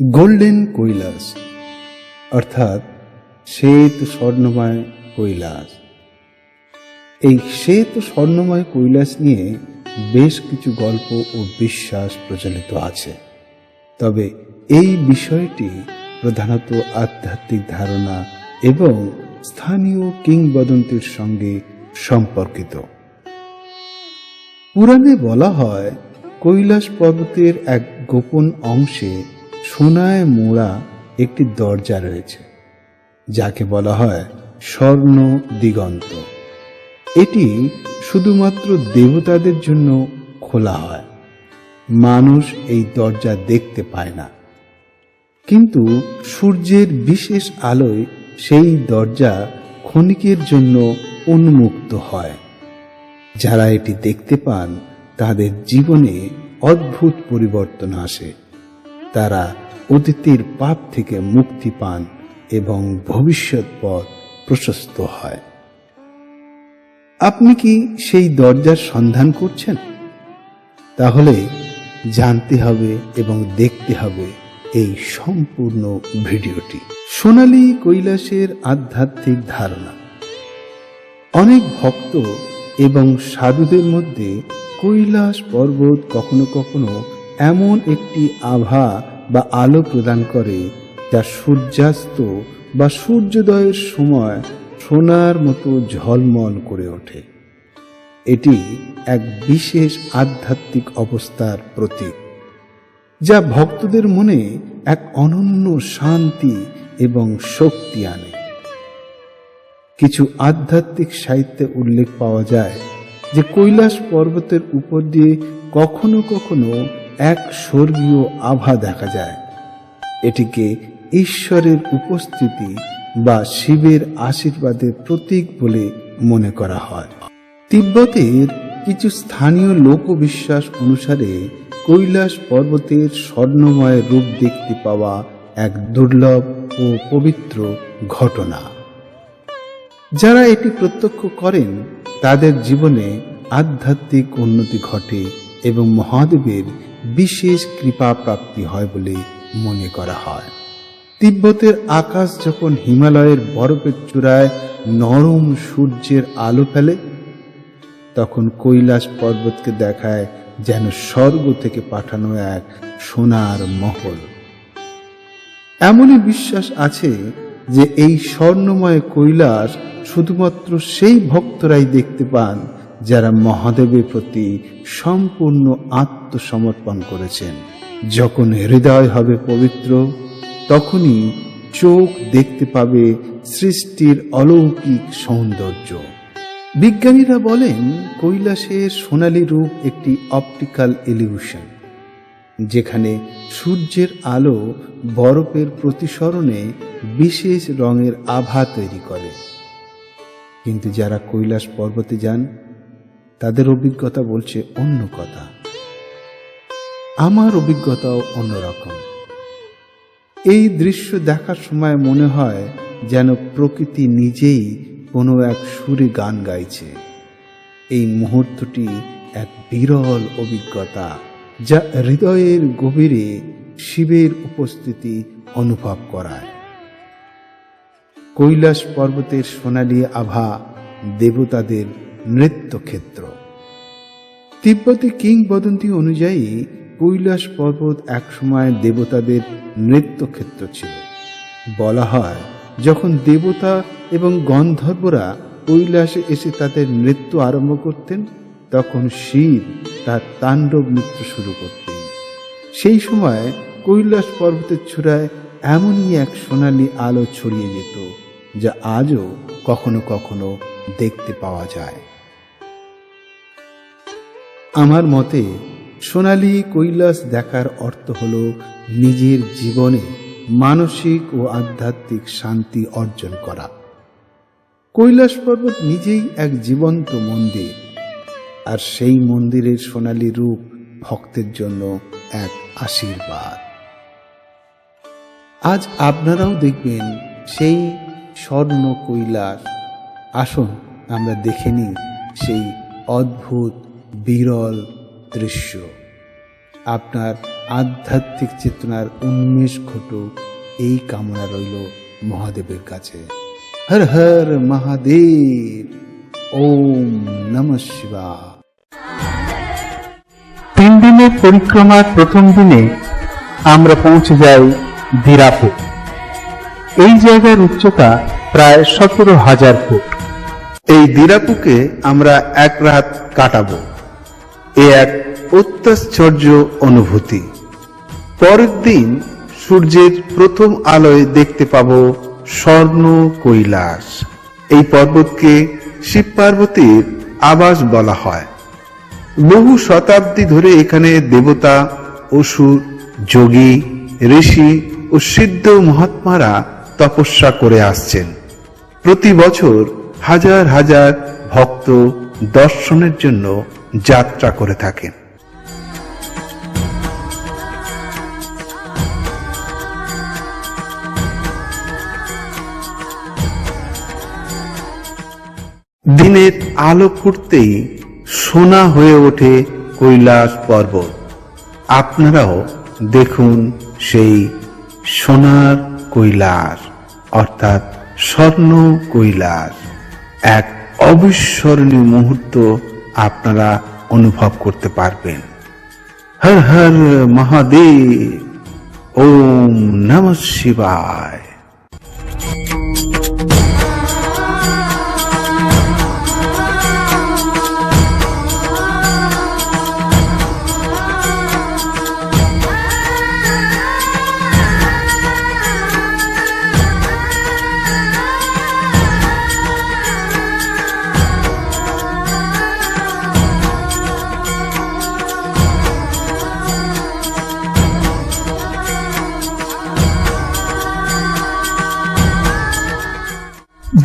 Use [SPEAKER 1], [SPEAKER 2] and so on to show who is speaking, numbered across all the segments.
[SPEAKER 1] Golden Kailash, অর্থাৎ শ্বেত স্বর্ণময় কৈলাস। এই শ্বেত স্বর্ণময় কৈলাস নিয়ে বেশ কিছু গল্প ও বিশ্বাস প্রচলিত আছে। তবে এই বিষয়টি প্রধানত আধ্যাত্মিক ধারণা এবং স্থানীয় কিংবদন্তির সঙ্গে সম্পর্কিত। পুরাণে বলা হয়, কৈলাস পর্বতের এক গোপন অংশে সোনায় মোড়া একটি দরজা রয়েছে, যাকে বলা হয় স্বর্ণ দিগন্ত। এটি শুধুমাত্র দেবতাদের জন্য খোলা হয়। মানুষ এই দরজা দেখতে পায় না। কিন্তু সূর্যের বিশেষ আলোয় সেই দরজা ক্ষণিকের জন্য উন্মুক্ত হয়। যারা এটি দেখতে পান, তাদের জীবনে অদ্ভুত পরিবর্তন আসে। তারা অতীতের পাপ থেকে মুক্তি পান এবং ভবিষ্যৎ পথ প্রশস্ত হয়। আপনি কি সেই দরজার সন্ধান করছেন? তাহলে জানতে হবে এবং দেখতে হবে এই সম্পূর্ণ ভিডিওটি। সোনালী কৈলাসের আধ্যাত্মিক ধারণা। অনেক ভক্ত এবং সাধুদের মধ্যে কৈলাস পর্বত কখনো কখনো এমন একটি আভা বা আলো প্রদান করে, যা সূর্যাস্ত বা সূর্যোদয়ের সময় সোনার মতো ঝলমল করে ওঠে। এটি এক বিশেষ আধ্যাত্মিক অবস্থার প্রতীক, যা ভক্তদের মনে এক অনন্য শান্তি এবং শক্তি আনে। কিছু আধ্যাত্মিক সাহিত্যে উল্লেখ পাওয়া যায় যে কৈলাস পর্বতের উপর দিয়ে কখনো কখনো এক স্বর্গীয় আভা দেখা যায়। এটিকে ঈশ্বরের উপস্থিতি বা শিবের আশীর্বাদের প্রতীক বলে মনে করা হয়। তিব্বতের কিছু স্থানীয় লোকবিশ্বাস অনুসারে কৈলাস পর্বতের স্বর্ণময় রূপ দেখতে পাওয়া এক দুর্লভ ও পবিত্র ঘটনা। যারা এটি প্রত্যক্ষ করেন, তাদের জীবনে আধ্যাত্মিক উন্নতি ঘটে এবং মহাদেবের বিশেষ কৃপা প্রাপ্তি হয় বলে মনে করা হয়। তিব্বতের আকাশ যখন হিমালয়ের বরফের চূড়ায় নরম সূর্যের আলো ফেলে, তখন কৈলাস পর্বতকে দেখায় যেন স্বর্গ থেকে পাঠানো এক সোনার মহল। এমনই বিশ্বাস আছে যে এই স্বর্ণময় কৈলাস শুধুমাত্র সেই ভক্তরাই দেখতে পান যারা মহাদেবের প্রতি সম্পূর্ণ আত্মসমর্পণ করেছেন। যখন হৃদয় হবে পবিত্র, তখনই চোখ দেখতে পাবে সৃষ্টির অলৌকিক সৌন্দর্য। বিজ্ঞানীরা বলেন, কৈলাসের সোনালী রূপ একটি অপটিক্যাল ইলিউশন, যেখানে সূর্যের আলো বরফের প্রতিসরণে বিশেষ রঙের আভা তৈরি করে। কিন্তু যারা কৈলাস পর্বতে যান তাদের অভিজ্ঞতা বলছে অন্য কথা। আমার অভিজ্ঞতাও অন্যরকম এই দৃশ্য দেখার সময় মনে হয় যেন প্রকৃতি নিজেই কোনো এক সুরে গান গাইছে। এই মুহূর্তটি এক বিরল অভিজ্ঞতা যা হৃদয়ের গভীরে শিবের উপস্থিতি অনুভব করায়। কৈলাস পর্বতের সোনালী আভা দেবতাদের নৃত্যক্ষেত্র। তিব্বতী কিংবদন্তি অনুযায়ী কৈলাস পর্বত একসময় দেবতাদের নৃত্যক্ষেত্র ছিল। বলা হয়, যখন দেবতা এবং গন্ধর্বরা কৈলাসে এসে তাদের নৃত্য আরম্ভ করতেন, তখন শিব তার তাণ্ডব নৃত্য শুরু করতেন। সেই সময় কৈলাস পর্বতের চূড়ায় এমনই এক সোনালি আলো ছড়িয়ে যেত, যা আজও কখনো কখনো দেখতে পাওয়া যায়। আমার মতে, সোনালী কৈলাস দেখার অর্থ হল নিজের জীবনে মানসিক ও আধ্যাত্মিক শান্তি অর্জন করা। কৈলাস পর্বত নিজেই এক জীবন্ত মন্দির, আর সেই মন্দিরের সোনালী রূপ ভক্তের জন্য এক আশীর্বাদ। আজ আপনারাও দেখবেন সেই স্বর্ণ কৈলাস আসুন, আমরা দেখে নিই সেই অদ্ভুত বিরল দৃশ্য। আপনার আধ্যাত্মিক চেতনার উন্মেষ ঘটুক এই কামনা রইল মহাদেবের কাছে। হর হর মহাদেব ওম নম শিবা
[SPEAKER 2] তিন দিনের পরিক্রমার প্রথম দিনে আমরা পৌঁছে যাই দিরাপে এই জায়গার উচ্চতা প্রায় সতেরো হাজার ফুট।
[SPEAKER 1] এই দিরাপুকে আমরা এক রাত কাটাবো। এ এক অত্যাশ্চর্য অনুভূতি। পরের দিন সূর্যের প্রথম আলোয় দেখতে পাব স্বর্ণ কৈলাস। এই পর্বতকে শিব পার্বতীর আবাস বলা হয়। বহু শতাব্দী ধরে এখানে দেবতা, অসুর, যোগী, ঋষি ও সিদ্ধ মহাত্মারা তপস্যা করে আসছেন। প্রতি বছর হাজার হাজার ভক্ত দর্শনের জন্য যাত্রা করে থাকেন। দিনের আলো ফুটতেই সোনা হয়ে ওঠে কৈলাস পর্বত। আপনারাও দেখুন সেই সোনার কৈলাস, অর্থাৎ স্বর্ণ কৈলাস। এক অবিস্মরণীয় মুহূর্ত আপনারা অনুভব করতে পারবেন। হর হর মহাদেব ওম নম শিবায়।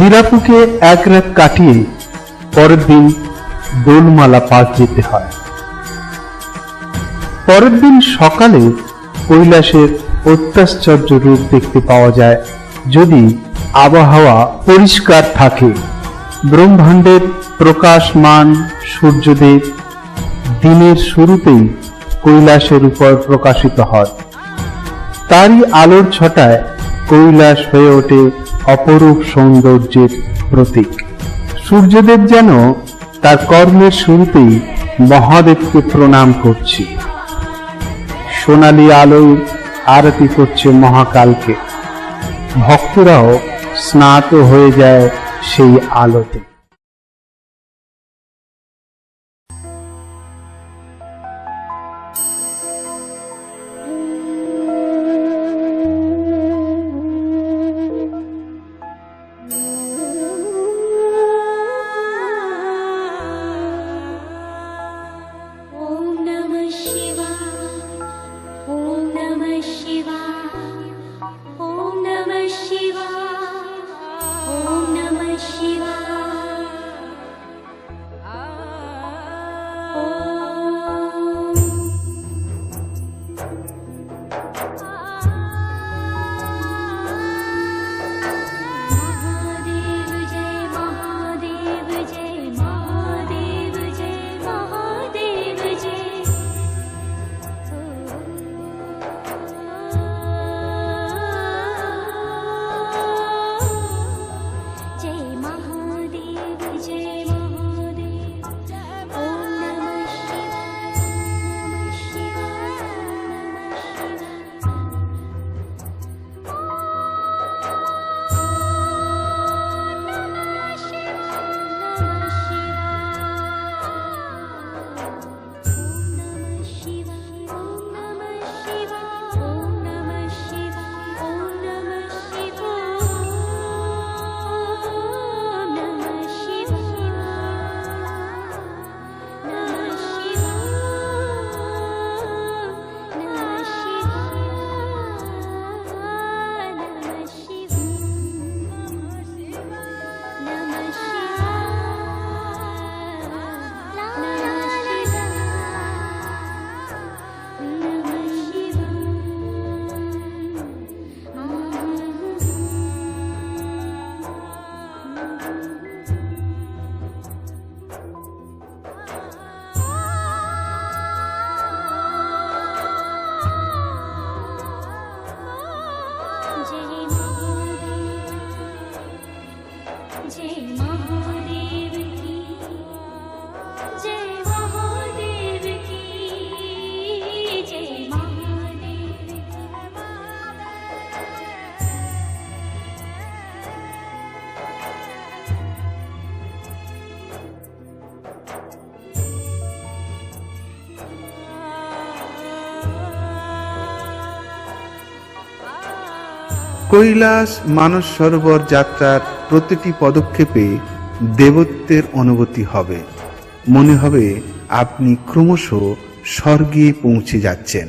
[SPEAKER 2] দিরাপুকে এক রাত কাটিয়ে পরের দিন দোলমালা পাস যেতে হয়। পরের দিন সকালে কৈলাসের অত্যাশ্চর্য রূপ দেখতে পাওয়া যায়। যদি আবহাওয়া পরিষ্কার থাকে, ব্রহ্মাণ্ডের প্রকাশমান সূর্যদেব দিনের শুরুতেই কৈলাসের উপর প্রকাশিত হয়। তারই আলোর ছটায় কৈলাস হয়ে ওঠে অপরূপ সৌন্দর্যের প্রতীক। সূর্যদেব যেন তার কর্মের শুরুতেই মহাদেবকে প্রণাম করছে। সোনালী আলোয় আরতি করছে মহাকালকে। ভক্তরাও স্নাত হয়ে যায় সেই আলোতে। change.
[SPEAKER 1] কৈলাস মানস সরোবর যাত্রার প্রতিটি পদক্ষেপে দেবত্বের অনুভূতি হবে। মনে হবে আপনি ক্রমশ স্বর্গে পৌঁছে যাচ্ছেন।